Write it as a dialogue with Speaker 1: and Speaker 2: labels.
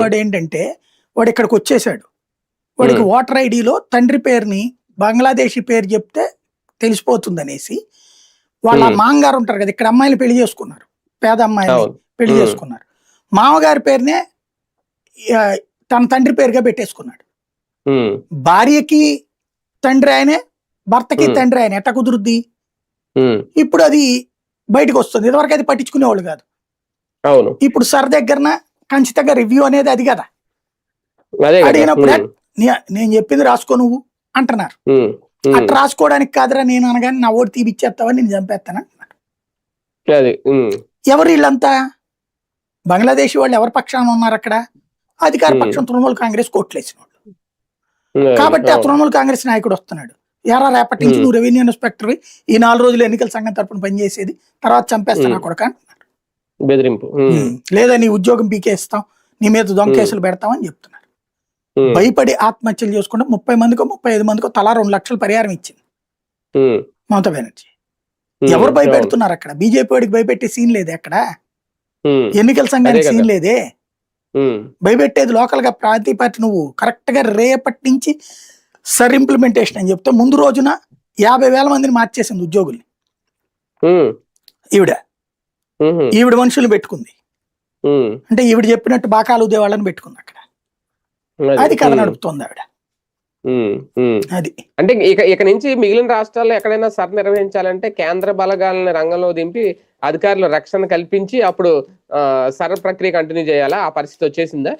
Speaker 1: వాడు ఏంటంటే వాడు ఇక్కడికి వచ్చేసాడు వాడికి
Speaker 2: Hmm.
Speaker 1: ఓటర్ ఐడిలో తండ్రి పేరుని బంగ్లాదేశీ పేరు చెప్తే తెలిసిపోతుంది అనేసి వాళ్ళ
Speaker 2: Hmm.
Speaker 1: మామగారు ఉంటారు కదా ఇక్కడ అమ్మాయిలు పెళ్ళి చేసుకున్నారు. పేద అమ్మాయిని పెళ్ళి
Speaker 2: Hmm.
Speaker 1: చేసుకున్నారు. మామగారి పేరునే తన తండ్రి పేరుగా పెట్టేసుకున్నాడు. భార్యకి తండ్రి ఆయనే భర్తకి
Speaker 2: Hmm.
Speaker 1: తండ్రి ఆయన. ఎట్ట కుదురుద్ది? ఇప్పుడు అది బయటకు వస్తుంది. ఇదివరకు అది పట్టించుకునేవాళ్ళు కాదు. ఇప్పుడు సర్ దగ్గరన ఖచ్చితంగా రివ్యూ అనేది అది కదా. అడిగినప్పుడే నేను చెప్పింది రాసుకో నువ్వు అంటున్నారు. అట్లా రాసుకోవడానికి కాదురా నేను అనగానే నా ఓటు తీపిచ్చేస్తావని నేను చంపేస్తాను ఎవరు వీళ్ళంతా? బంగ్లాదేశ్ వాళ్ళు ఎవరి పక్షాన ఉన్నారు అక్కడ? అధికార. పక్షం తృణమూల్ కాంగ్రెస్ కోట్లేసిన వాళ్ళు కాబట్టి ఆ. తృణమూల్ కాంగ్రెస్ నాయకుడు వస్తున్నాడు. ఎరా రేపటి నుంచి. నువ్వు రెవెన్యూ ఇన్స్పెక్టర్ ఈ నాలుగు రోజులు ఎన్నికల సంఘం తరపున పనిచేసేది తర్వాత చంపేస్తాను. కొడక
Speaker 2: బెదిరింపు.
Speaker 1: లేదా నీ ఉద్యోగం పీకేస్తాం నీ మీద దొంగ. కేసులు పెడతామని చెప్తున్నారు. భయపడి ఆత్మహత్యలు చేసుకుంటే ముప్పై మందికో ముప్పై ఐదు మందికో తలా రెండు లక్షలు పరిహారం ఇచ్చింది మమతా బెనర్జీ. ఎవరు భయపెడుతున్నారు అక్కడ? బీజేపీ వాడికి భయపెట్టే సీన్ లేదే అక్కడ? ఎన్నికల సంఘానికి. సీన్ లేదే? భయపెట్టేది లోకల్గా ప్రాంతీయ పార్టీ నువ్వు. కరెక్ట్గా రేపటి నుంచి సర్ ఇంప్లిమెంటేషన్ అని చెప్తే ముందు రోజున యాభై వేల మందిని మార్చేసింది ఉద్యోగుల్ని. ఈవిడ. ఈవిడ మనుషులు పెట్టుకుంది. అంటే ఈవిడ చెప్పినట్టు బాకాలు ఉదే వాళ్ళని పెట్టుకుంది అక్కడ. అది. కథ నడుపుతోంది ఆవిడ. అది.
Speaker 2: అంటే ఇక ఇక నుంచి మిగిలిన రాష్ట్రాల్లో ఎక్కడైనా సర్ నిర్వహించాలంటే కేంద్ర బలగాలను రంగంలో దింపి అధికారులు రక్షణ కల్పించి అప్పుడు సర్ ప్రక్రియ కంటిన్యూ చేయాలా? ఆ పరిస్థితి వచ్చేసిందా?